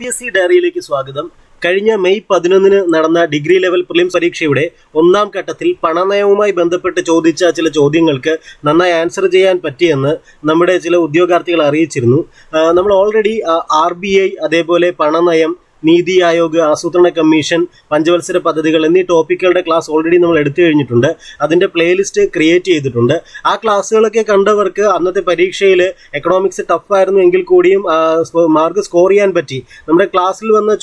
P S C ഡയറിയിലേക്ക് സ്വാഗതം. കഴിഞ്ഞ May പതിനൊന്നിന് നടന്ന ഡിഗ്രി ലെവൽ പ്രിലിംസ് പരീക്ഷയുടെ ഒന്നാം ഘട്ടത്തിൽ പണനയവുമായി ബന്ധപ്പെട്ട് ചോദിച്ച ചില ചോദ്യങ്ങൾക്ക് നന്നായി ആൻസർ ചെയ്യാൻ പറ്റിയെന്ന് നമ്മുടെ ചില ഉദ്യോഗാർത്ഥികൾ അറിയിച്ചിരുന്നു. നമ്മൾ ഓൾറെഡി ആർ ബി ഐ അതേപോലെ പണനയം നീതി ആയോഗ് ആസൂത്രണ കമ്മീഷൻ പഞ്ചവത്സര പദ്ധതികൾ എന്നീ ടോപ്പിക്കുകളുടെ ക്ലാസ് ഓൾറെഡി നമ്മൾ എടുത്തു കഴിഞ്ഞിട്ടുണ്ട്. അതിന്റെ പ്ലേലിസ്റ്റ് ക്രിയേറ്റ് ചെയ്തിട്ടുണ്ട്. ആ ക്ലാസ്സുകളൊക്കെ കണ്ടവർക്ക് അന്നത്തെ പരീക്ഷയിൽ എക്കണോമിക്സ് ടഫായിരുന്നു എങ്കിൽ കൂടിയും മാർക്ക് സ്കോർ ചെയ്യാൻ പറ്റി. നമ്മുടെ ക്ലാസ്സിൽ വന്ന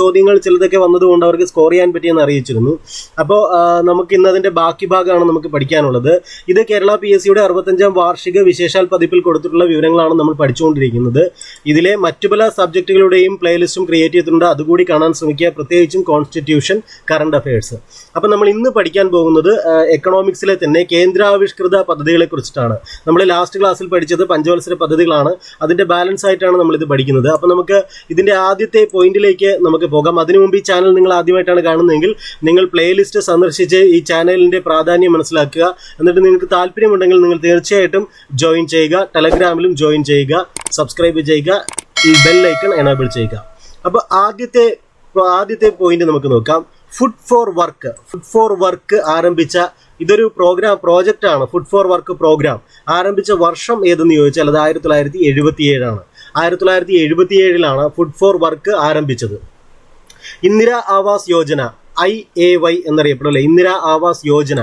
ചോദ്യങ്ങൾ ചിലതൊക്കെ വന്നതുകൊണ്ട് അവർക്ക് സ്കോർ ചെയ്യാൻ പറ്റിയെന്ന് അറിയിച്ചിരുന്നു. അപ്പോൾ നമുക്ക് ഇന്ന് അതിന്റെ ബാക്കി ഭാഗമാണ് നമുക്ക് പഠിക്കാനുള്ളത്. ഇത് കേരള പി എസ് സിയുടെ അറുപത്തഞ്ചാം വാർഷിക വിശേഷാൽ പതിപ്പിൽ കൊടുത്തിട്ടുള്ള വിവരങ്ങളാണ് നമ്മൾ പഠിച്ചുകൊണ്ടിരിക്കുന്നത്. ഇതിലെ മറ്റു പല സബ്ജക്റ്റുകളുടെയും പ്ലേലിസ്റ്റും ക്രിയേറ്റ് ചെയ്തിട്ടുണ്ട്. അതുകൂടി കാണാൻ ശ്രമിക്കുക. പ്രത്യേകിച്ചും കോൺസ്റ്റിറ്റ്യൂഷൻ കറണ്ട് അഫയേഴ്സ് അപ്പം നമ്മൾ ഇന്ന് പഠിക്കാൻ പോകുന്നത് എക്കണോമിക്സിലെ തന്നെ കേന്ദ്രാവിഷ്കൃത പദ്ധതികളെ കുറിച്ചിട്ടാണ്. നമ്മൾ ലാസ്റ്റ് ക്ലാസ്സിൽ പഠിച്ചത് പഞ്ചവത്സര പദ്ധതികളാണ്. അതിന്റെ ബാലൻസ് ആയിട്ടാണ് നമ്മൾ ഇത് പഠിക്കുന്നത്. അപ്പം നമുക്ക് ഇതിന്റെ ആദ്യത്തെ പോയിന്റിലേക്ക് നമുക്ക് പോകാം. അതിനു മുമ്പ് ഈ ചാനൽ നിങ്ങൾ ആദ്യമായിട്ടാണ് കാണുന്നതെങ്കിൽ നിങ്ങൾ പ്ലേലിസ്റ്റ് സന്ദർശിച്ച് ഈ ചാനലിന്റെ പ്രാധാന്യം മനസ്സിലാക്കുക. എന്നിട്ട് നിങ്ങൾക്ക് താല്പര്യമുണ്ടെങ്കിൽ നിങ്ങൾ തീർച്ചയായിട്ടും ജോയിൻ ചെയ്യുക. ടെലഗ്രാമിലും ജോയിൻ ചെയ്യുക. സബ്സ്ക്രൈബ് ചെയ്യുക. ഈ ബെൽ ഐക്കൺ എനേബിൾ ചെയ്യുക. അപ്പോൾ ആദ്യത്തെ ആദ്യത്തെ പോയിന്റ് നമുക്ക് നോക്കാം. Food for work food for work ആരംഭിച്ച ഇതൊരു പ്രോഗ്രാം പ്രോജക്റ്റ് ആണ്. ഫുഡ് ഫോർ വർക്ക് പ്രോഗ്രാം ആരംഭിച്ച വർഷം ഏതെന്ന് ചോദിച്ചാൽ അത് ആയിരത്തി തൊള്ളായിരത്തി എഴുപത്തി ഏഴാണ് ആയിരത്തി തൊള്ളായിരത്തി എഴുപത്തി ഏഴിലാണ് ഫുഡ് ഫോർ വർക്ക് ആരംഭിച്ചത്. Indira Awas Yojana. I A Y എന്നറിയപ്പെടുമല്ലോ Indira Awas Yojana.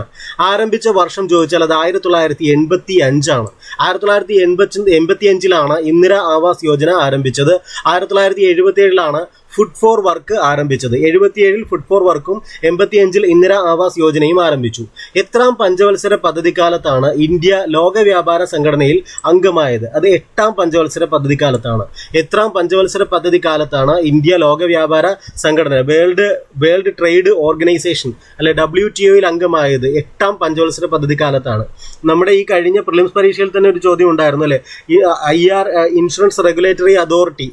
ആരംഭിച്ച വർഷം ചോദിച്ചാൽ അത് ആയിരത്തി തൊള്ളായിരത്തി എൺപത്തി അഞ്ചാണ് ആയിരത്തി തൊള്ളായിരത്തി എൺപത്തി എൺപത്തി അഞ്ചിലാണ് ഇന്ദിരാ ആവാസ് യോജന ആരംഭിച്ചത്. ആയിരത്തി തൊള്ളായിരത്തി എഴുപത്തി ഏഴിലാണ് ഫുഡ് ഫോർ വർക്ക് ആരംഭിച്ചത്. എഴുപത്തിയേഴിൽ ഫുഡ് ഫോർ വർക്കും എൺപത്തിയഞ്ചിൽ ഇന്ദിര ആവാസ് യോജനയും ആരംഭിച്ചു. എത്രാം പഞ്ചവത്സര പദ്ധതി കാലത്താണ് ഇന്ത്യ ലോക വ്യാപാര സംഘടനയിൽ അംഗമായത്. അത് എട്ടാം പഞ്ചവത്സര പദ്ധതി കാലത്താണ് എത്രാം പഞ്ചവത്സര പദ്ധതി കാലത്താണ് ഇന്ത്യ ലോക വ്യാപാര സംഘടന വേൾഡ് വേൾഡ് ട്രേഡ് ഓർഗനൈസേഷൻ അല്ലെ ഡബ്ല്യു ടി ഒയിൽ അംഗമായത് എട്ടാം പഞ്ചവത്സര പദ്ധതി കാലത്താണ് നമ്മുടെ ഈ കഴിഞ്ഞ പ്രിലിംസ് പരീക്ഷയിൽ തന്നെ ഒരു ചോദ്യം ഉണ്ടായിരുന്നു അല്ലെ? ഈ I R insurance regulatory authority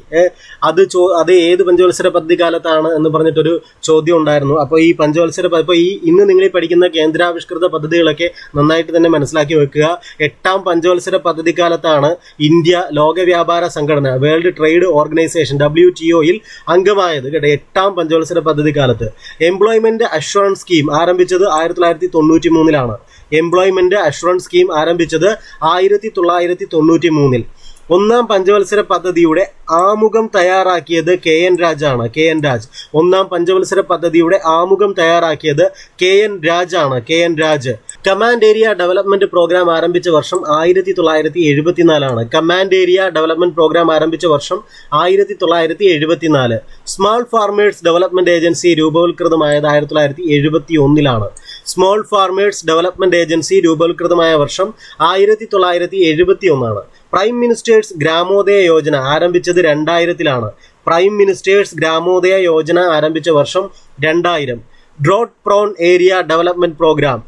അത് ചോ അത് ഏത് പഞ്ചവത്സര പദ്ധതി കാലത്താണ് എന്ന് പറഞ്ഞിട്ടൊരു ചോദ്യം ഉണ്ടായിരുന്നു. അപ്പോൾ ഈ പഞ്ചവത്സര ഇപ്പോൾ ഈ ഇന്ന് നിങ്ങൾ പഠിക്കുന്ന കേന്ദ്രാവിഷ്കൃത പദ്ധതികളൊക്കെ നന്നായിട്ട് തന്നെ മനസ്സിലാക്കി വെക്കുക. എട്ടാം പഞ്ചവത്സര പദ്ധതി കാലത്താണ് ഇന്ത്യ ലോക വ്യാപാര സംഘടന world trade organization W T ഒയിൽ അംഗമായത് കേട്ടോ എട്ടാം പഞ്ചവത്സര പദ്ധതി കാലത്ത് എംപ്ലോയ്മെന്റ് അഷുറൻസ് സ്കീം ആരംഭിച്ചത് ആയിരത്തി തൊള്ളായിരത്തി തൊണ്ണൂറ്റി മൂന്നിലാണ് എംപ്ലോയ്മെന്റ് അഷുറൻസ് സ്കീം ആരംഭിച്ചത് ആയിരത്തി തൊള്ളായിരത്തി തൊണ്ണൂറ്റി മൂന്നിൽ ഒന്നാം പഞ്ചവത്സര പദ്ധതിയുടെ ആമുഖം തയ്യാറാക്കിയത് കെ എൻ രാജാണ് കെ എൻ രാജ്. ഒന്നാം പഞ്ചവത്സര പദ്ധതിയുടെ ആമുഖം തയ്യാറാക്കിയത് K N രാജാണ് K N Raj. Command area development program ആരംഭിച്ച വർഷം ആയിരത്തി തൊള്ളായിരത്തി എഴുപത്തിനാലാണ് കമാൻഡ് ഏരിയ ഡെവലപ്മെന്റ് പ്രോഗ്രാം ആരംഭിച്ച വർഷം ആയിരത്തി തൊള്ളായിരത്തി എഴുപത്തിനാല് സ്മാൾ ഫാർമേഴ്സ് ഡെവലപ്മെന്റ് ഏജൻസി രൂപവൽകൃതമായത് ആയിരത്തി തൊള്ളായിരത്തി എഴുപത്തി ഒന്നിലാണ് സ്മോൾ ഫാർമേഴ്സ് ഡെവലപ്മെന്റ് ഏജൻസി രൂപവൽകൃതമായ വർഷം ആയിരത്തി തൊള്ളായിരത്തി എഴുപത്തി ഒന്നാണ് പ്രൈം മിനിസ്റ്റേഴ്സ് ഗ്രാമോദയ യോജന ആരംഭിച്ചത് രണ്ടായിരത്തിലാണ്. പ്രൈം മിനിസ്റ്റേഴ്സ് ഗ്രാമോദയ യോജന ആരംഭിച്ച വർഷം രണ്ടായിരം. Drought prone area development program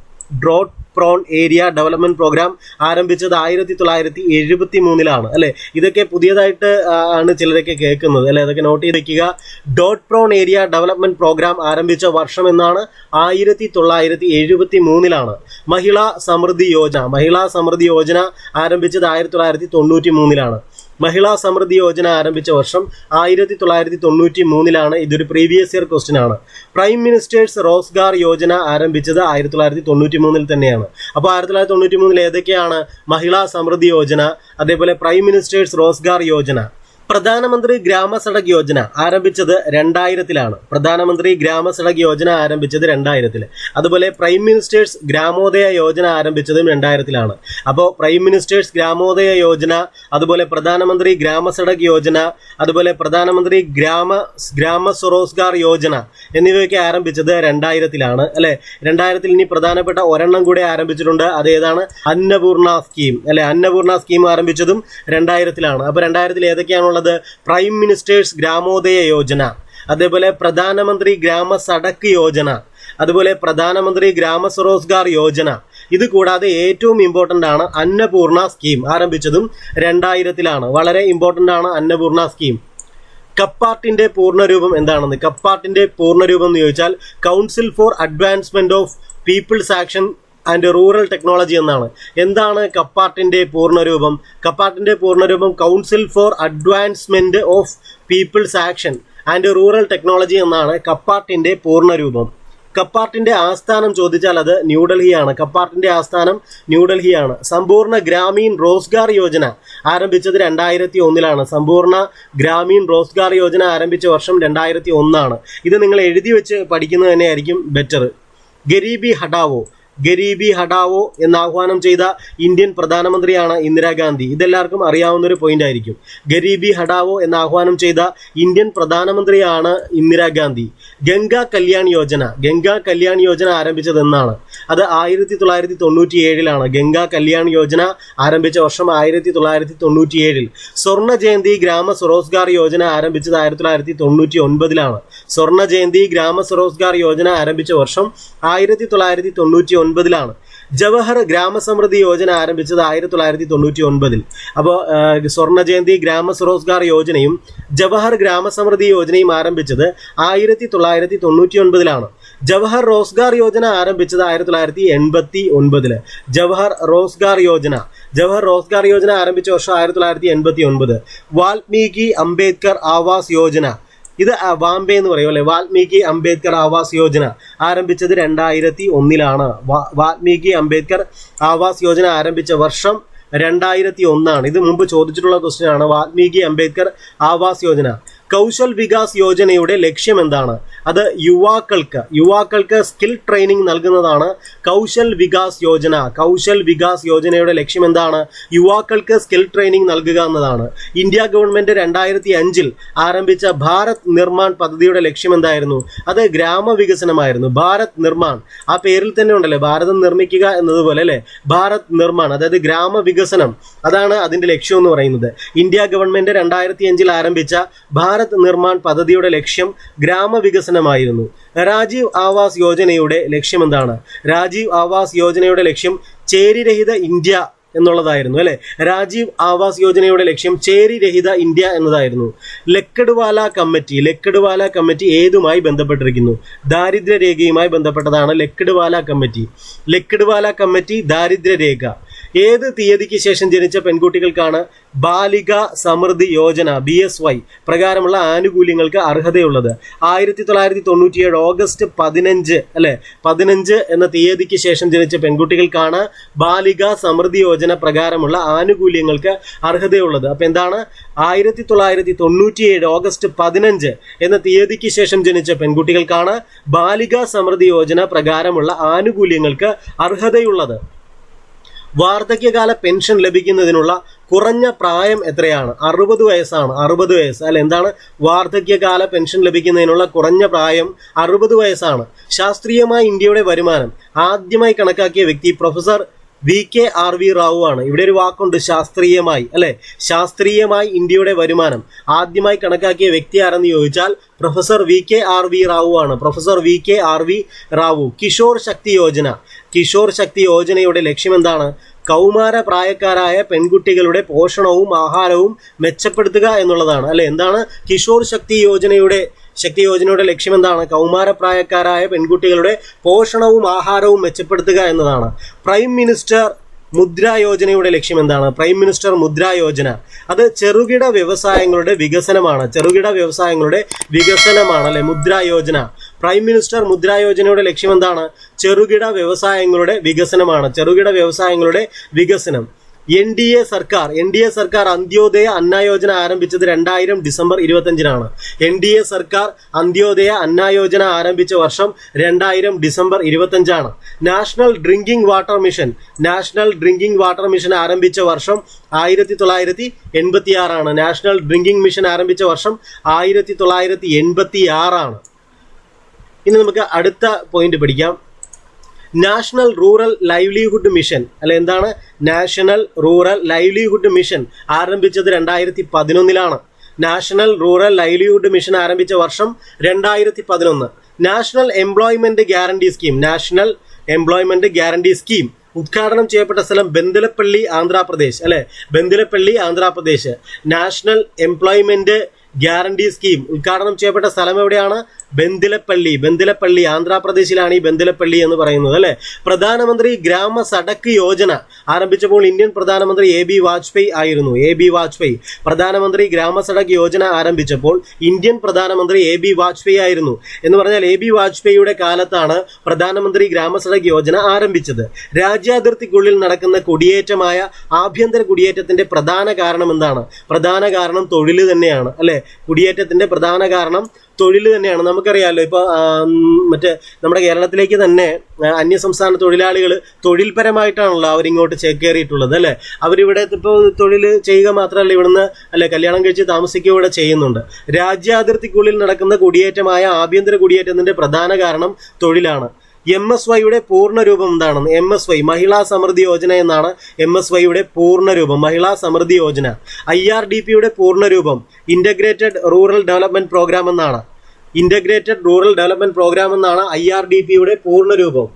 drought prone area development program ആരംഭിച്ചത് ആയിരത്തി തൊള്ളായിരത്തി എഴുപത്തി മൂന്നിലാണ് അല്ലെ? ഇതൊക്കെ പുതിയതായിട്ട് ആണ് ചിലരൊക്കെ കേൾക്കുന്നത് അല്ലെ? അതൊക്കെ നോട്ട് ചെയ്ത് വെക്കുക ഡോട്ട് പ്രോൺ ഏരിയ ഡെവലപ്മെന്റ് പ്രോഗ്രാം ആരംഭിച്ച വർഷം എന്നാണ് ആയിരത്തി തൊള്ളായിരത്തി എഴുപത്തി മൂന്നിലാണ് മഹിളാ സമൃദ്ധി യോജന മഹിളാ സമൃദ്ധി യോജന ആരംഭിച്ചത് ആയിരത്തി തൊള്ളായിരത്തി തൊണ്ണൂറ്റി മൂന്നിലാണ് മഹിളാ സമൃദ്ധി യോജന ആരംഭിച്ച വർഷം ആയിരത്തി തൊള്ളായിരത്തി തൊണ്ണൂറ്റി മൂന്നിലാണ് ഇതൊരു പ്രീവിയസ് ഇയർ ക്വസ്റ്റ്യൻ ആണ്. പ്രൈം മിനിസ്റ്റേഴ്സ് റോസ്ഗാർ യോജന ആരംഭിച്ചത് ആയിരത്തി തൊള്ളായിരത്തി തൊണ്ണൂറ്റി മൂന്നിൽ തന്നെയാണ്. അപ്പോൾ ആയിരത്തി തൊള്ളായിരത്തി തൊണ്ണൂറ്റി മൂന്നിൽ ഏതൊക്കെയാണ് മഹിളാ സമൃദ്ധി യോജന അതേപോലെ പ്രൈം മിനിസ്റ്റേഴ്സ് റോസ്ഗാർ യോജന? പ്രധാനമന്ത്രി ഗ്രാമ സഡക് യോജന ആരംഭിച്ചത് രണ്ടായിരത്തിലാണ്. പ്രധാനമന്ത്രി ഗ്രാമ സഡക് യോജന ആരംഭിച്ചത് രണ്ടായിരത്തിൽ അതുപോലെ പ്രൈം മിനിസ്റ്റേഴ്സ് ഗ്രാമോദയ യോജന ആരംഭിച്ചതും രണ്ടായിരത്തിലാണ്. അപ്പോൾ പ്രൈം മിനിസ്റ്റേഴ്സ് ഗ്രാമോദയ യോജന അതുപോലെ പ്രധാനമന്ത്രി ഗ്രാമ സഡക് യോജന അതുപോലെ പ്രധാനമന്ത്രി ഗ്രാമ ഗ്രാമ സ്വറോസ്ഗാർ യോജന എന്നിവയൊക്കെ ആരംഭിച്ചത് രണ്ടായിരത്തിലാണ് അല്ലെ? രണ്ടായിരത്തിൽ ഇനി പ്രധാനപ്പെട്ട ഒരെണ്ണം കൂടെ ആരംഭിച്ചിട്ടുണ്ട്. അത് ഏതാണ്? അന്നപൂർണ സ്കീം അല്ലെ? അന്നപൂർണ സ്കീം ആരംഭിച്ചതും രണ്ടായിരത്തിലാണ്. അപ്പോൾ രണ്ടായിരത്തിൽ ഏതൊക്കെയാണുള്ളത്? പ്രൈം മിനിസ്റ്റേഴ്സ് ഗ്രാമോദയ യോജന അതേപോലെ പ്രധാനമന്ത്രി ഗ്രാമ സടക്ക് യോജന അതുപോലെ പ്രധാനമന്ത്രി ഗ്രാമ സ്വരോസ്ഗാർ യോജന. ഇത് കൂടാതെ ഏറ്റവും ഇമ്പോർട്ടന്റ് ആണ് അന്നപൂർണ സ്കീം ആരംഭിച്ചതും രണ്ടായിരത്തിലാണ്. വളരെ ഇമ്പോർട്ടന്റ് ആണ് അന്നപൂർണ സ്കീം. കപ്പാർട്ടിന്റെ പൂർണരൂപം എന്താണെന്ന്? കപ്പാർട്ടിന്റെ പൂർണരൂപം എന്ന് ചോദിച്ചാൽ council for advancement of people's action and rural technology എന്നാണ്. എന്താണ് കപ്പാർട്ടിന്റെ പൂർണരൂപം? കപ്പാർട്ടിന്റെ പൂർണരൂപം council for advancement of people's action and rural technology എന്നാണ് കപ്പാർട്ടിന്റെ പൂർണരൂപം. കപ്പാർട്ടിന്റെ ആസ്ഥാനം ചോദിച്ചാൽ അത് ന്യൂഡൽഹിയാണ്. കപ്പാർട്ടിന്റെ ആസ്ഥാനം ന്യൂഡൽഹിയാണ്. സമ്പൂർണ ഗ്രാമീൺ റോസ്ഗാർ യോജന ആരംഭിച്ചത് രണ്ടായിരത്തി ഒന്നിലാണ് സമ്പൂർണ ഗ്രാമീൺ റോസ്ഗാർ യോജന ആരംഭിച്ച വർഷം രണ്ടായിരത്തി ഒന്നാണ് ഇത് നിങ്ങൾ എഴുതി വെച്ച് പഠിക്കുന്നത് തന്നെയായിരിക്കും ബെറ്റർ ഗരീബി ഹഡാവോ ഗരീബി ഹടാവോ എന്ന് ആഹ്വാനം ചെയ്ത ഇന്ത്യൻ പ്രധാനമന്ത്രിയാണ് ഇന്ദിരാഗാന്ധി. ഇതെല്ലാവർക്കും അറിയാവുന്ന ഒരു പോയിന്റ് ആയിരിക്കും. ഗരീബി ഹടാവോ എന്ന് ആഹ്വാനം ചെയ്ത ഇന്ത്യൻ പ്രധാനമന്ത്രിയാണ് ഇന്ദിരാഗാന്ധി. ഗംഗാ കല്യാൺ യോജന. ഗംഗാ കല്യാൺ യോജന ആരംഭിച്ചത് എന്നാണ്. അത് ആയിരത്തി തൊള്ളായിരത്തി തൊണ്ണൂറ്റി ഏഴിലാണ് ഗംഗാ കല്യാൺ യോജന ആരംഭിച്ച വർഷം ആയിരത്തി തൊള്ളായിരത്തി തൊണ്ണൂറ്റി ഏഴിൽ സ്വർണ ജയന്തി ഗ്രാമ സ്വരോസ്ഗാർ യോജന ആരംഭിച്ചത് ആയിരത്തി തൊള്ളായിരത്തി തൊണ്ണൂറ്റി ഒൻപതിലാണ് സ്വർണ ജയന്തി ഗ്രാമ സ്വരോസ്ഗാർ യോജന ആരംഭിച്ച വർഷം ആയിരത്തി തൊള്ളായിരത്തി തൊണ്ണൂറ്റി ഒൻപതിലാണ് ജവഹർ ഗ്രാമസമൃദ്ധി യോജന ആരംഭിച്ചത് ആയിരത്തി തൊള്ളായിരത്തി തൊണ്ണൂറ്റി ഒൻപതിൽ അപ്പോൾ സ്വർണ ജയന്തി ഗ്രാമ സ്വരോസ്ഗാർ യോജനയും ജവഹർ ഗ്രാമസമൃദ്ധി യോജനയും ആരംഭിച്ചത് ആയിരത്തി തൊള്ളായിരത്തി തൊണ്ണൂറ്റി ഒൻപതിലാണ് ജവഹർ റോസ്ഗാർ യോജന ആരംഭിച്ചത് ആയിരത്തി തൊള്ളായിരത്തി എൺപത്തി ഒൻപതിൽ ജവഹർ റോസ്ഗാർ യോജന ജവഹർ റോസ്ഗാർ യോജന ആരംഭിച്ച വർഷം ആയിരത്തി തൊള്ളായിരത്തി എൺപത്തി ഒൻപത് വാൽമീകി അംബേദ്കർ ആവാസ് യോജന ഇത് വാംബെ എന്ന് പറയും അല്ലെ? വാൽമീകി അംബേദ്കർ ആവാസ് യോജന ആരംഭിച്ചത് രണ്ടായിരത്തി ഒന്നിലാണ് വാൽമീകി അംബേദ്കർ ആവാസ് യോജന ആരംഭിച്ച വർഷം രണ്ടായിരത്തി ഒന്നാണ് ഇത് മുമ്പ് ചോദിച്ചിട്ടുള്ള ക്വസ്റ്റ്യൻ ആണ്. വാൽമീകി അംബേദ്കർ ആവാസ് യോജന. കൗശൽ വികാസ് യോജനയുടെ ലക്ഷ്യം എന്താണ്? അത് യുവാക്കൾക്ക് യുവാക്കൾക്ക് സ്കിൽ ട്രെയിനിങ് നൽകുന്നതാണ് കൗശൽ വികാസ് യോജന. കൗശൽ വികാസ് യോജനയുടെ ലക്ഷ്യം എന്താണ്? യുവാക്കൾക്ക് സ്കിൽ ട്രെയിനിങ് നൽകുക എന്നതാണ്. ഇന്ത്യ ഗവൺമെന്റ് രണ്ടായിരത്തി അഞ്ചിൽ ആരംഭിച്ച ഭാരത് നിർമ്മാൺ പദ്ധതിയുടെ ലക്ഷ്യം എന്തായിരുന്നു? അത് ഗ്രാമവികസനമായിരുന്നു ഭാരത് നിർമ്മാൺ. ആ പേരിൽ തന്നെ ഉണ്ടല്ലേ? ഭാരതം നിർമ്മിക്കുക എന്നതുപോലെ അല്ലേ? ഭാരത് നിർമ്മാൺ അതായത് ഗ്രാമവികസനം അതാണ് അതിന്റെ ലക്ഷ്യം എന്ന് പറയുന്നത്. ഇന്ത്യ ഗവൺമെന്റ് രണ്ടായിരത്തി അഞ്ചിൽ ആരംഭിച്ച ഭാരത് നിർമ്മാൺ പദ്ധതിയുടെ ലക്ഷ്യം ഗ്രാമവികസനമായിരുന്നു. രാജീവ് ആവാസ് യോജനയുടെ ലക്ഷ്യം എന്താണ് രാജീവ് ആവാസ് യോജനയുടെ ലക്ഷ്യം ചേരിരഹിത ഇന്ത്യ എന്നുള്ളതായിരുന്നു അല്ലെ? രാജീവ് ആവാസ് യോജനയുടെ ലക്ഷ്യം ചേരിരഹിത ഇന്ത്യ എന്നതായിരുന്നു. ലക്കഡ്വാല കമ്മിറ്റി ലക്കഡ്വാല കമ്മിറ്റി ഏതുമായി ബന്ധപ്പെട്ടിരിക്കുന്നു? ദാരിദ്ര്യരേഖയുമായി ബന്ധപ്പെട്ടതാണ് ലക്കഡ്വാല കമ്മിറ്റി. ലക്കഡ്വാല കമ്മിറ്റി ദാരിദ്ര്യരേഖ. ഏത് തീയതിക്ക് ശേഷം ജനിച്ച പെൺകുട്ടികൾക്കാണ് ബാലിക Samriddhi Yojana B S Y പ്രകാരമുള്ള ആനുകൂല്യങ്ങൾക്ക് അർഹതയുള്ളത്? ആയിരത്തി തൊള്ളായിരത്തി തൊണ്ണൂറ്റിയേഴ് ഓഗസ്റ്റ് പതിനഞ്ച് അല്ലെ? പതിനഞ്ച് എന്ന തീയതിക്ക് ശേഷം ജനിച്ച പെൺകുട്ടികൾക്കാണ് ബാലിക സമൃദ്ധി യോജന പ്രകാരമുള്ള ആനുകൂല്യങ്ങൾക്ക് അർഹതയുള്ളത്. അപ്പൊ എന്താണ്? ആയിരത്തി തൊള്ളായിരത്തി തൊണ്ണൂറ്റിയേഴ് ഓഗസ്റ്റ് പതിനഞ്ച് എന്ന തീയതിക്ക് ശേഷം ജനിച്ച പെൺകുട്ടികൾക്കാണ് ബാലിക സമൃദ്ധി യോജന പ്രകാരമുള്ള ആനുകൂല്യങ്ങൾക്ക് അർഹതയുള്ളത്. വാർദ്ധക്യകാല പെൻഷൻ ലഭിക്കുന്നതിനുള്ള കുറഞ്ഞ പ്രായം എത്രയാണ്? അറുപത് വയസ്സാണ്. അറുപത് വയസ്സ്. അല്ല എന്താണ്? വാർദ്ധക്യകാല പെൻഷൻ ലഭിക്കുന്നതിനുള്ള കുറഞ്ഞ പ്രായം അറുപത് വയസ്സാണ്. ശാസ്ത്രീയമായി ഇന്ത്യയുടെ വരുമാനം. ആദ്യമായി കണക്കാക്കിയ വ്യക്തി professor V K R V Rao ആണ്. ഇവിടെ ഒരു വാക്കുണ്ട് ശാസ്ത്രീയമായി അല്ലെ? ശാസ്ത്രീയമായി ഇന്ത്യയുടെ വരുമാനം. ആദ്യമായി കണക്കാക്കിയ വ്യക്തി ആരെന്ന് ചോദിച്ചാൽ professor V K R V Rao ആണ്. Professor V K R V Rao. Kishore Shakti Yojana. Kishore Shakti യോജനയുടെ ലക്ഷ്യം എന്താണ്? കൗമാര പ്രായക്കാരായ പെൺകുട്ടികളുടെ പോഷണവും ആഹാരവും മെച്ചപ്പെടുത്തുക എന്നുള്ളതാണ് അല്ലെ? എന്താണ്? കിഷോർ ശക്തി യോജനയുടെ ശക്തി യോജനയുടെ ലക്ഷ്യമെന്താണ്? കൗമാരപ്രായക്കാരായ പെൺകുട്ടികളുടെ പോഷണവും ആഹാരവും മെച്ചപ്പെടുത്തുക എന്നതാണ്. പ്രൈം മിനിസ്റ്റർ മുദ്ര യോജനയുടെ ലക്ഷ്യം എന്താണ് പ്രൈം മിനിസ്റ്റർ മുദ്ര യോജന. അത് ചെറുകിട വ്യവസായങ്ങളുടെ വികസനമാണ്. ചെറുകിട വ്യവസായങ്ങളുടെ വികസനമാണ് അല്ലെ? മുദ്ര യോജന. പ്രൈം മിനിസ്റ്റർ മുദ്ര യോജനയുടെ ലക്ഷ്യം എന്താണ് ചെറുകിട വ്യവസായങ്ങളുടെ വികസനമാണ്. ചെറുകിട വ്യവസായങ്ങളുടെ വികസനം. എൻ ഡി എ സർക്കാർ എൻ ഡി എ സർക്കാർ അന്ത്യോദയ അന്നായോജന ആരംഭിച്ചത് രണ്ടായിരം ഡിസംബർ ഇരുപത്തഞ്ചിനാണ് എൻ ഡി എ സർക്കാർ അന്ത്യോദയ അന്നായോജന ആരംഭിച്ച വർഷം രണ്ടായിരം December ഇരുപത്തഞ്ചാണ് national drinking water mission national drinking water mission ആരംഭിച്ച വർഷം ആയിരത്തി തൊള്ളായിരത്തി എൺപത്തി ആറാണ് നാഷണൽ ഡ്രിങ്കിംഗ് മിഷൻ ആരംഭിച്ച വർഷം ആയിരത്തി തൊള്ളായിരത്തി എൺപത്തി ആറാണ് ഇനി നമുക്ക് അടുത്ത പോയിന്റ് പഠിക്കാം. നാഷണൽ റൂറൽ ലൈവ്ലിഹുഡ് മിഷൻ അല്ല എന്താണ്? നാഷണൽ റൂറൽ ലൈവ്ലിഹുഡ് മിഷൻ ആരംഭിച്ചത് രണ്ടായിരത്തി പതിനൊന്നിലാണ് നാഷണൽ റൂറൽ ലൈവ്ലിഹുഡ് മിഷൻ ആരംഭിച്ച വർഷം രണ്ടായിരത്തി പതിനൊന്ന് national employment guarantee scheme national employment guarantee scheme ഉദ്ഘാടനം ചെയ്യപ്പെട്ട സ്ഥലം ബന്ദലപ്പള്ളി ആന്ധ്രാപ്രദേശ് അല്ലെ? Bandlapalli Andhra Pradesh. National employment guarantee scheme ഉദ്ഘാടനം ചെയ്യപ്പെട്ട സ്ഥലം എവിടെയാണ്? ബന്ദിലപ്പള്ളി ബന്ദിലപ്പള്ളി ആന്ധ്രാപ്രദേശിലാണ് ഈ ബന്ദിലപ്പള്ളി എന്ന് പറയുന്നത് അല്ലെ? പ്രധാനമന്ത്രി ഗ്രാമ സഡക്ക് യോജന ആരംഭിച്ചപ്പോൾ ഇന്ത്യൻ പ്രധാനമന്ത്രി എ ബി വാജ്പേയി ആയിരുന്നു. A B Vajpayee. പ്രധാനമന്ത്രി ഗ്രാമ സഡക്ക് യോജന ആരംഭിച്ചപ്പോൾ ഇന്ത്യൻ പ്രധാനമന്ത്രി എ ബി വാജ്പേയി ആയിരുന്നു. എന്ന് പറഞ്ഞാൽ എ ബി വാജ്പേയിയുടെ കാലത്താണ് പ്രധാനമന്ത്രി ഗ്രാമ സഡക്ക് യോജന ആരംഭിച്ചത്. രാജ്യാതിർത്തിക്കുള്ളിൽ നടക്കുന്ന കുടിയേറ്റമായ ആഭ്യന്തര കുടിയേറ്റത്തിന്റെ പ്രധാന കാരണം എന്താണ്? പ്രധാന കാരണം തൊഴിൽ തന്നെയാണ് അല്ലെ? കുടിയേറ്റത്തിന്റെ പ്രധാന കാരണം തൊഴിൽ തന്നെയാണ്. നമുക്കറിയാമല്ലോ ഇപ്പോൾ മറ്റേ നമ്മുടെ കേരളത്തിലേക്ക് തന്നെ അന്യ അന്യസംസ്ഥാന തൊഴിലാളികൾ തൊഴിൽപരമായിട്ടാണല്ലോ അവരിങ്ങോട്ട് ചേക്കേറിയിട്ടുള്ളത് അല്ലേ? അവരിവിടെ ഇപ്പോൾ തൊഴിൽ ചെയ്യുക മാത്രമല്ല ഇവിടുന്ന് അല്ലെ കല്യാണം കഴിച്ച് താമസിക്കുക ഇവിടെ ചെയ്യുന്നുണ്ട്. രാജ്യാതിർത്തിക്കുള്ളിൽ നടക്കുന്ന കുടിയേറ്റമായ ആഭ്യന്തര കുടിയേറ്റത്തിന്റെ പ്രധാന കാരണം തൊഴിലാണ്. എം എസ് വൈയുടെ പൂർണരൂപം എന്താണെന്ന് എം എസ് വൈ മഹിളാ സമൃദ്ധി യോജന എന്നാണ് എം എസ് വൈയുടെ പൂർണരൂപം മഹിളാ Samriddhi Yojana. I R D പിയുടെ പൂർണരൂപം. ഇന്റഗ്രേറ്റഡ് റൂറൽ ഡെവലപ്മെന്റ് പ്രോഗ്രാം എന്നാണ്. ഇന്റഗ്രേറ്റഡ് റൂറൽ ഡെവലപ്മെന്റ് പ്രോഗ്രാം എന്നാണ് ഐ ആർ ഡി പിയുടെ പൂർണരൂപം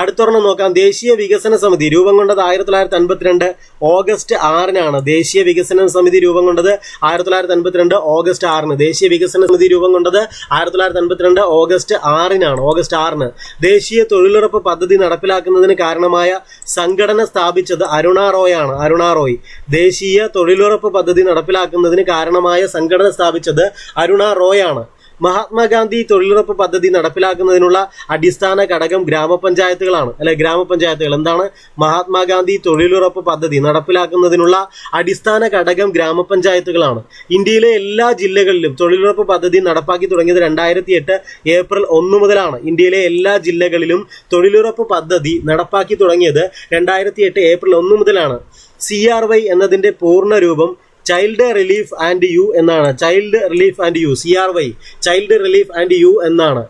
അടുത്തൊരെണ്ണം നോക്കാം. ദേശീയ വികസന സമിതി രൂപം കൊണ്ടത് ആയിരത്തി തൊള്ളായിരത്തി അൻപത്തിരണ്ട് ഓഗസ്റ്റ് ആറിനാണ്. ദേശീയ വികസന സമിതി രൂപം കൊണ്ടത് ആയിരത്തി തൊള്ളായിരത്തി അൻപത്തിരണ്ട് ഓഗസ്റ്റ് ആറിന്. ദേശീയ വികസന സമിതി രൂപം കൊണ്ടത് ആയിരത്തി തൊള്ളായിരത്തി അൻപത്തിരണ്ട് ഓഗസ്റ്റ് ആറിനാണ്. ഓഗസ്റ്റ് ആറിന്. ദേശീയ തൊഴിലുറപ്പ് പദ്ധതി നടപ്പിലാക്കുന്നതിന് കാരണമായ സംഘടന സ്ഥാപിച്ചത് അരുണ റോയ് ആണ്. അരുണ റോയ്. ദേശീയ തൊഴിലുറപ്പ് പദ്ധതി നടപ്പിലാക്കുന്നതിന് കാരണമായ സംഘടന സ്ഥാപിച്ചത് അരുണ റോയ് ആണ്. മഹാത്മാഗാന്ധി തൊഴിലുറപ്പ് പദ്ധതി നടപ്പിലാക്കുന്നതിനുള്ള അടിസ്ഥാന ഘടകം ഗ്രാമപഞ്ചായത്തുകളാണ്. അല്ലെ ഗ്രാമപഞ്ചായത്തുകൾ എന്താണ്? മഹാത്മാഗാന്ധി തൊഴിലുറപ്പ് പദ്ധതി നടപ്പിലാക്കുന്നതിനുള്ള അടിസ്ഥാന ഘടകം ഗ്രാമപഞ്ചായത്തുകളാണ്. ഇന്ത്യയിലെ എല്ലാ ജില്ലകളിലും തൊഴിലുറപ്പ് പദ്ധതി നടപ്പാക്കി തുടങ്ങിയത് രണ്ടായിരത്തി എട്ട് ഏപ്രിൽ ഒന്ന് മുതലാണ്. ഇന്ത്യയിലെ എല്ലാ ജില്ലകളിലും തൊഴിലുറപ്പ് പദ്ധതി നടപ്പാക്കി തുടങ്ങിയത് രണ്ടായിരത്തി എട്ട് ഏപ്രിൽ ഒന്ന് മുതലാണ്. സി ആർ വൈ എന്നതിന്റെ പൂർണ രൂപം ചൈൽഡ് റിലീഫ് ആൻഡ് യു എന്നാണ്. Child relief and you C R Y child relief and you എന്നാണ്.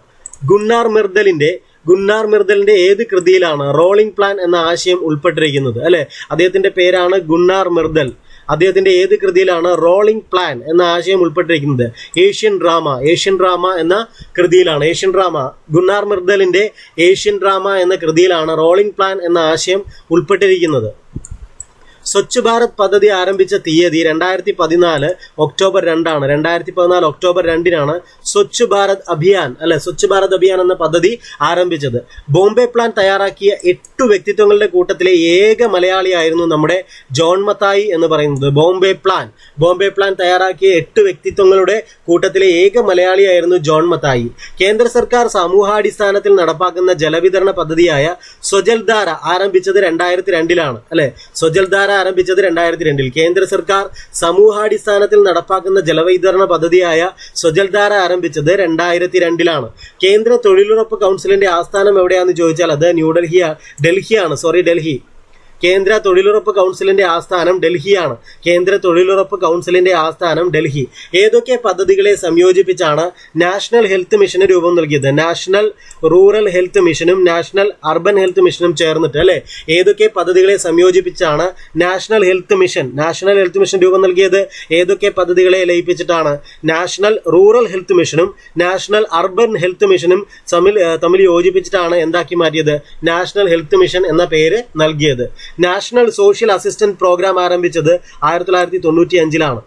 ഗുണ്ണാർ മിർദലിന്റെ ഗുണ്ണാർ മിർദലിന്റെ ഏത് കൃതിയിലാണ് റോളിംഗ് പ്ലാൻ എന്ന ആശയം ഉൾപ്പെട്ടിരിക്കുന്നത് അല്ലെ? അദ്ദേഹത്തിന്റെ പേരാണ് ഗുണ്ണാർ മിർദൽ. അദ്ദേഹത്തിന്റെ ഏത് കൃതിയിലാണ് റോളിംഗ് പ്ലാൻ എന്ന ആശയം ഉൾപ്പെട്ടിരിക്കുന്നത്? ഏഷ്യൻ ഡ്രാമ ഏഷ്യൻ ഡ്രാമ എന്ന കൃതിയിലാണ്. ഏഷ്യൻ ഡ്രാമ ഗുണ്ണാർ മിർദലിന്റെ ഏഷ്യൻ ഡ്രാമ എന്ന കൃതിയിലാണ് റോളിംഗ് പ്ലാൻ എന്ന ആശയം ഉൾപ്പെട്ടിരിക്കുന്നത്. സ്വച്ഛ് ഭാരത് പദ്ധതി ആരംഭിച്ച തീയതി രണ്ടായിരത്തി പതിനാല് ഒക്ടോബർ രണ്ടാണ്. രണ്ടായിരത്തി പതിനാല് ഒക്ടോബർ രണ്ടിനാണ് സ്വച്ഛ് ഭാരത് അഭിയാൻ അല്ലെ സ്വച്ഛ് ഭാരത് അഭിയാൻ എന്ന പദ്ധതി ആരംഭിച്ചത്. ബോംബെ പ്ലാൻ തയ്യാറാക്കിയ എട്ടു വ്യക്തിത്വങ്ങളുടെ കൂട്ടത്തിലെ ഏക മലയാളിയായിരുന്നു നമ്മുടെ ജോൺ മത്തായി എന്ന് പറയുന്നത്. ബോംബെ പ്ലാൻ ബോംബെ പ്ലാൻ തയ്യാറാക്കിയ എട്ട് വ്യക്തിത്വങ്ങളുടെ കൂട്ടത്തിലെ ഏക മലയാളിയായിരുന്നു ജോൺ മത്തായി. കേന്ദ്ര സർക്കാർ സമൂഹാടിസ്ഥാനത്തിൽ നടപ്പാക്കുന്ന ജലവിതരണ പദ്ധതിയായ സ്വജൽധാര ആരംഭിച്ചത് രണ്ടായിരത്തി രണ്ടിലാണ് അല്ലെ സ്വജൽധാര ആരംഭിച്ചത് രണ്ടായിരത്തി രണ്ടിൽ കേന്ദ്ര സർക്കാർ സമൂഹാടിസ്ഥാനത്തിൽ നടപ്പാക്കുന്ന ജലവൈതരണ പദ്ധതിയായ സ്വജൽധാര ആരംഭിച്ചത് രണ്ടായിരത്തി രണ്ടിലാണ് കേന്ദ്ര തൊഴിലുറപ്പ് കൗൺസിലിന്റെ ആസ്ഥാനം എവിടെയാണെന്ന് ചോദിച്ചാൽ അത് ന്യൂഡൽഹി ഡൽഹിയാണ്. സോറി ഡൽഹി. കേന്ദ്ര തൊഴിലുറപ്പ് കൗൺസിലിന്റെ ആസ്ഥാനം ഡൽഹിയാണ്. കേന്ദ്ര തൊഴിലുറപ്പ് കൗൺസിലിന്റെ ആസ്ഥാനം ഡൽഹി. ഏതൊക്കെ പദ്ധതികളെ സംയോജിപ്പിച്ചാണ് നാഷണൽ ഹെൽത്ത് മിഷന് രൂപം നൽകിയത്? നാഷണൽ റൂറൽ ഹെൽത്ത് മിഷനും നാഷണൽ അർബൻ ഹെൽത്ത് മിഷനും ചേർന്നിട്ട് അല്ലെ? ഏതൊക്കെ പദ്ധതികളെ സംയോജിപ്പിച്ചാണ് national health mission national health mission രൂപം നൽകിയത്? ഏതൊക്കെ പദ്ധതികളെ ലയിപ്പിച്ചിട്ടാണ് നാഷണൽ റൂറൽ ഹെൽത്ത് മിഷനും നാഷണൽ അർബൻ ഹെൽത്ത് മിഷനും തമ്മിൽ തമ്മിൽ യോജിപ്പിച്ചിട്ടാണ് എന്താക്കി മാറ്റിയത്? നാഷണൽ ഹെൽത്ത് മിഷൻ എന്ന പേര് നൽകിയത്. നാഷണൽ സോഷ്യൽ അസിസ്റ്റന്റ് പ്രോഗ്രാം ആരംഭിച്ചത് ആയിരത്തി തൊള്ളായിരത്തി തൊണ്ണൂറ്റി അഞ്ചിലാണ്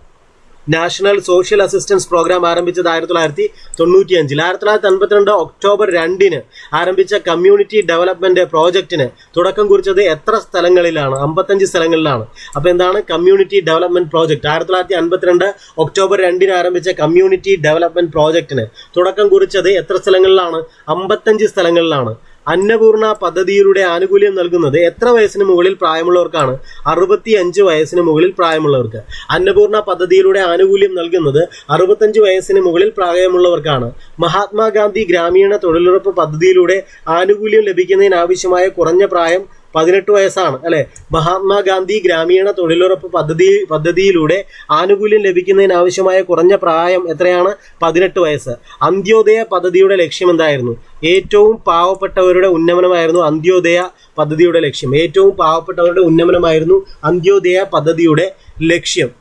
നാഷണൽ സോഷ്യൽ അസിസ്റ്റൻസ് പ്രോഗ്രാം ആരംഭിച്ചത് ആയിരത്തി തൊള്ളായിരത്തി തൊണ്ണൂറ്റി അഞ്ചിൽ ആയിരത്തി തൊള്ളായിരത്തി അൻപത്തിരണ്ട് ഒക്ടോബർ രണ്ടിന് ആരംഭിച്ച കമ്മ്യൂണിറ്റി ഡെവലപ്മെന്റ് പ്രോജക്റ്റിന് തുടക്കം കുറിച്ചത് എത്ര സ്ഥലങ്ങളിലാണ്? അമ്പത്തഞ്ച് സ്ഥലങ്ങളിലാണ്. അപ്പോൾ എന്താണ്? കമ്മ്യൂണിറ്റി ഡെവലപ്മെന്റ് പ്രോജക്റ്റ് ആയിരത്തി തൊള്ളായിരത്തി അൻപത്തിരണ്ട് ഒക്ടോബർ രണ്ടിന് ആരംഭിച്ച കമ്മ്യൂണിറ്റി ഡെവലപ്മെന്റ് പ്രോജക്റ്റിന് തുടക്കം കുറിച്ചത് എത്ര സ്ഥലങ്ങളിലാണ്? അമ്പത്തഞ്ച് സ്ഥലങ്ങളിലാണ്. അന്നപൂർണ പദ്ധതിയിലൂടെ ആനുകൂല്യം നൽകുന്നത് എത്ര വയസ്സിന് മുകളിൽ പ്രായമുള്ളവർക്കാണ്? അറുപത്തി അഞ്ച് വയസ്സിന് മുകളിൽ പ്രായമുള്ളവർക്ക്. അന്നപൂർണ പദ്ധതിയിലൂടെ ആനുകൂല്യം നൽകുന്നത് അറുപത്തഞ്ച് വയസ്സിന് മുകളിൽ പ്രായമുള്ളവർക്കാണ്. മഹാത്മാഗാന്ധി ഗ്രാമീണ തൊഴിലുറപ്പ് പദ്ധതിയിലൂടെ ആനുകൂല്യം ലഭിക്കുന്നതിനാവശ്യമായ കുറഞ്ഞ പ്രായം പതിനെട്ട് വയസ്സാണ് അല്ലെ? മഹാത്മാഗാന്ധി ഗ്രാമീണ തൊഴിലുറപ്പ് പദ്ധതി പദ്ധതിയിലൂടെ ആനുകൂല്യം ലഭിക്കുന്നതിന് ആവശ്യമായ കുറഞ്ഞ പ്രായം എത്രയാണ്? പതിനെട്ട് വയസ്സ്. അന്ത്യോദയ പദ്ധതിയുടെ ലക്ഷ്യം എന്തായിരുന്നു? ഏറ്റവും പാവപ്പെട്ടവരുടെ ഉന്നമനമായിരുന്നു അന്ത്യോദയ പദ്ധതിയുടെ ലക്ഷ്യം. ഏറ്റവും പാവപ്പെട്ടവരുടെ ഉന്നമനമായിരുന്നു അന്ത്യോദയ പദ്ധതിയുടെ ലക്ഷ്യം.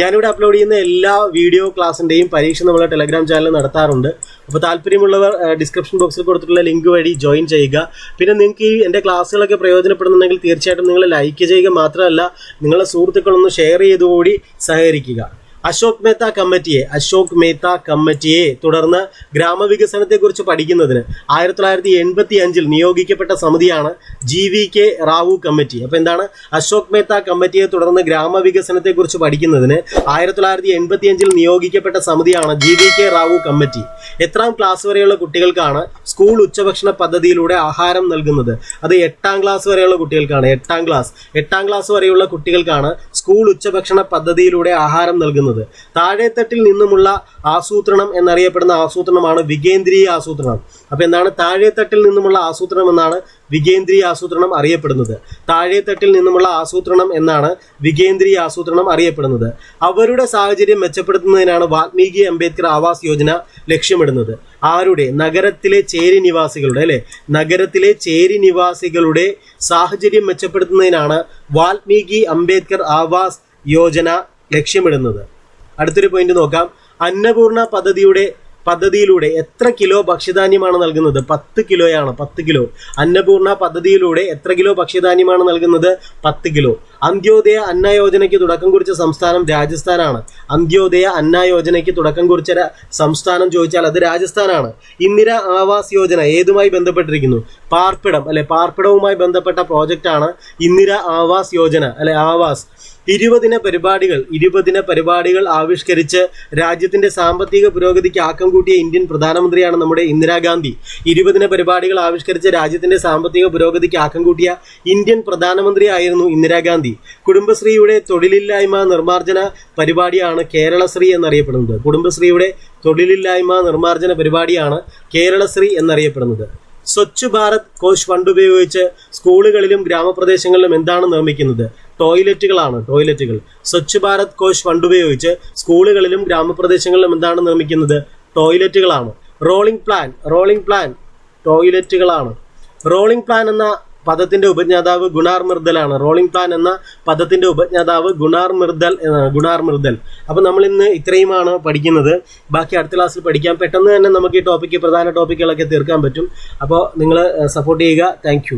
ഞാനിവിടെ അപ്ലോഡ് ചെയ്യുന്ന എല്ലാ വീഡിയോ ക്ലാസ്സിന്റെയും പരീക്ഷ നമ്മൾ ടെലഗ്രാം ചാനൽ നടത്താറുണ്ട്. അപ്പോൾ താല്പര്യമുള്ളവർ ഡിസ്ക്രിപ്ഷൻ ബോക്സിൽ കൊടുത്തിട്ടുള്ള ലിങ്ക് വഴി ജോയിൻ ചെയ്യുക. പിന്നെ നിങ്ങൾക്ക് ഈ എന്റെ ക്ലാസ്സുകളൊക്കെ പ്രയോജനപ്പെടുന്നുണ്ടെങ്കിൽ തീർച്ചയായിട്ടും നിങ്ങൾ ലൈക്ക് ചെയ്യുക മാത്രമല്ല നിങ്ങളുടെ സുഹൃത്തുക്കളൊന്ന് ഷെയർ ചെയ്തുകൂടി സഹകരിക്കുക. അശോക് മേത്ത കമ്മിറ്റിയെ അശോക് മേത്ത കമ്മിറ്റിയെ തുടർന്ന് ഗ്രാമവികസനത്തെക്കുറിച്ച് പഠിക്കുന്നതിന് ആയിരത്തി തൊള്ളായിരത്തി എൺപത്തി അഞ്ചിൽ നിയോഗിക്കപ്പെട്ട സമിതിയാണ് G V K Rao committee. അപ്പോൾ എന്താണ്? അശോക് മേത്ത കമ്മിറ്റിയെ തുടർന്ന് ഗ്രാമവികസനത്തെക്കുറിച്ച് പഠിക്കുന്നതിന് ആയിരത്തി തൊള്ളായിരത്തി എൺപത്തി അഞ്ചിൽ നിയോഗിക്കപ്പെട്ട സമിതിയാണ് G V K Rao committee. എത്രാം ക്ലാസ് വരെയുള്ള കുട്ടികൾക്കാണ് സ്കൂൾ ഉച്ചഭക്ഷണ പദ്ധതിയിലൂടെ ആഹാരം നൽകുന്നത്. അത് എട്ടാം ക്ലാസ് വരെയുള്ള കുട്ടികൾക്കാണ് എട്ടാം ക്ലാസ്. എട്ടാം ക്ലാസ് വരെയുള്ള കുട്ടികൾക്കാണ് സ്കൂൾ ഉച്ചഭക്ഷണ പദ്ധതിയിലൂടെ ആഹാരം നൽകുന്നത്. താഴെത്തട്ടിൽ നിന്നുമുള്ള ആസൂത്രണം എന്നറിയപ്പെടുന്ന ആസൂത്രണമാണ് വികേന്ദ്രീയ ആസൂത്രണം. അപ്പൊ എന്താണ്? താഴെത്തട്ടിൽ നിന്നുമുള്ള ആസൂത്രണം എന്നാണ് വികേന്ദ്രീയ ആസൂത്രണം അറിയപ്പെടുന്നത്. താഴെത്തട്ടിൽ നിന്നുമുള്ള ആസൂത്രണം എന്നാണ് വികേന്ദ്രീയ ആസൂത്രണം അറിയപ്പെടുന്നത്. അവരുടെ സാഹചര്യം മെച്ചപ്പെടുത്തുന്നതിനാണ് വാൽമീകി അംബേദ്കർ ആവാസ് യോജന ലക്ഷ്യമിടുന്നത്. ആരുടെ? നഗരത്തിലെ ചേരി നിവാസികളുടെ അല്ലെ? നഗരത്തിലെ ചേരി നിവാസികളുടെ സാഹചര്യം മെച്ചപ്പെടുത്തുന്നതിനാണ് വാൽമീകി അംബേദ്കർ ആവാസ് യോജന ലക്ഷ്യമിടുന്നത്. അടുത്തൊരു പോയിന്റ് നോക്കാം. അന്നപൂർണ പദ്ധതിയുടെ പദ്ധതിയിലൂടെ എത്ര കിലോ ഭക്ഷ്യധാന്യമാണ് നൽകുന്നത്? പത്ത് കിലോയാണ് പത്ത് കിലോ. അന്നപൂർണ പദ്ധതിയിലൂടെ എത്ര കിലോ ഭക്ഷ്യധാന്യമാണ് നൽകുന്നത്? പത്ത് കിലോ. അന്ത്യോദയ അന്ന യോജനയ്ക്ക് തുടക്കം കുറിച്ച സംസ്ഥാനം രാജസ്ഥാനാണ്. അന്ത്യോദയ അന്ന യോജനയ്ക്ക് തുടക്കം കുറിച്ച സംസ്ഥാനം ചോദിച്ചാൽ അത് രാജസ്ഥാനാണ്. ഇന്ദിര ആവാസ് യോജന ഏതുമായി ബന്ധപ്പെട്ടിരിക്കുന്നു? പാർപ്പിടം അല്ലെ പാർപ്പിടവുമായി ബന്ധപ്പെട്ട പ്രോജക്റ്റാണ് ഇന്ദിര ആവാസ് യോജന അല്ലെ ആവാസ്. ഇരുപതിന പരിപാടികൾ ഇരുപതിന പരിപാടികൾ ആവിഷ്കരിച്ച് രാജ്യത്തിന്റെ സാമ്പത്തിക പുരോഗതിക്ക് ആക്കം കൂട്ടിയ ഇന്ത്യൻ പ്രധാനമന്ത്രിയാണ് നമ്മുടെ ഇന്ദിരാഗാന്ധി ഇരുപതിന പരിപാടികൾ ആവിഷ്കരിച്ച് രാജ്യത്തിന്റെ സാമ്പത്തിക പുരോഗതിക്ക് ആക്കം കൂട്ടിയ ഇന്ത്യൻ പ്രധാനമന്ത്രിയായിരുന്നു ഇന്ദിരാഗാന്ധി കുടുംബശ്രീയുടെ തൊഴിലില്ലായ്മ നിർമ്മാർജന പരിപാടിയാണ് കേരളശ്രീ എന്നറിയപ്പെടുന്നത്. കുടുംബശ്രീയുടെ തൊഴിലില്ലായ്മ നിർമ്മാർജന പരിപാടിയാണ് കേരളശ്രീ എന്നറിയപ്പെടുന്നത്. സ്വച്ഛ് ഭാരത് കോശ് ഫണ്ട് ഉപയോഗിച്ച് സ്കൂളുകളിലും ഗ്രാമപ്രദേശങ്ങളിലും എന്താണ് നിർമ്മിക്കുന്നത്? ടോയ്ലറ്റുകളാണ് ടോയ്ലറ്റുകൾ. സ്വച്ഛ് ഭാരത് കോശ് ഫണ്ട് ഉപയോഗിച്ച് സ്കൂളുകളിലും ഗ്രാമപ്രദേശങ്ങളിലും എന്താണ് നിർമ്മിക്കുന്നത്? ടോയ്ലറ്റുകളാണ്. റോളിംഗ് പ്ലാൻ റോളിംഗ് പ്ലാൻ ടോയ്ലറ്റുകളാണ്. റോളിംഗ് പ്ലാൻ എന്ന പദത്തിന്റെ ഉപജ്ഞാതാവ് ഗുണാർ മിർദലാണ്. റോളിംഗ് പ്ലാൻ എന്ന പദത്തിന്റെ ഉപജ്ഞാതാവ് ഗുണാർ മിർദൽ എന്നാണ് ഗുണാർ മിർദൽ. അപ്പോൾ നമ്മൾ ഇന്ന് ഇത്രയുമാണ് പഠിക്കുന്നത്. ബാക്കി അടുത്ത ക്ലാസ്സിൽ പഠിക്കാം. പെട്ടെന്ന് തന്നെ നമുക്ക് ഈ ടോപ്പിക്ക് പ്രധാന ടോപ്പിക്കുകളൊക്കെ തീർക്കാൻ പറ്റും. അപ്പോൾ നിങ്ങൾ സപ്പോർട്ട് ചെയ്യുക. താങ്ക്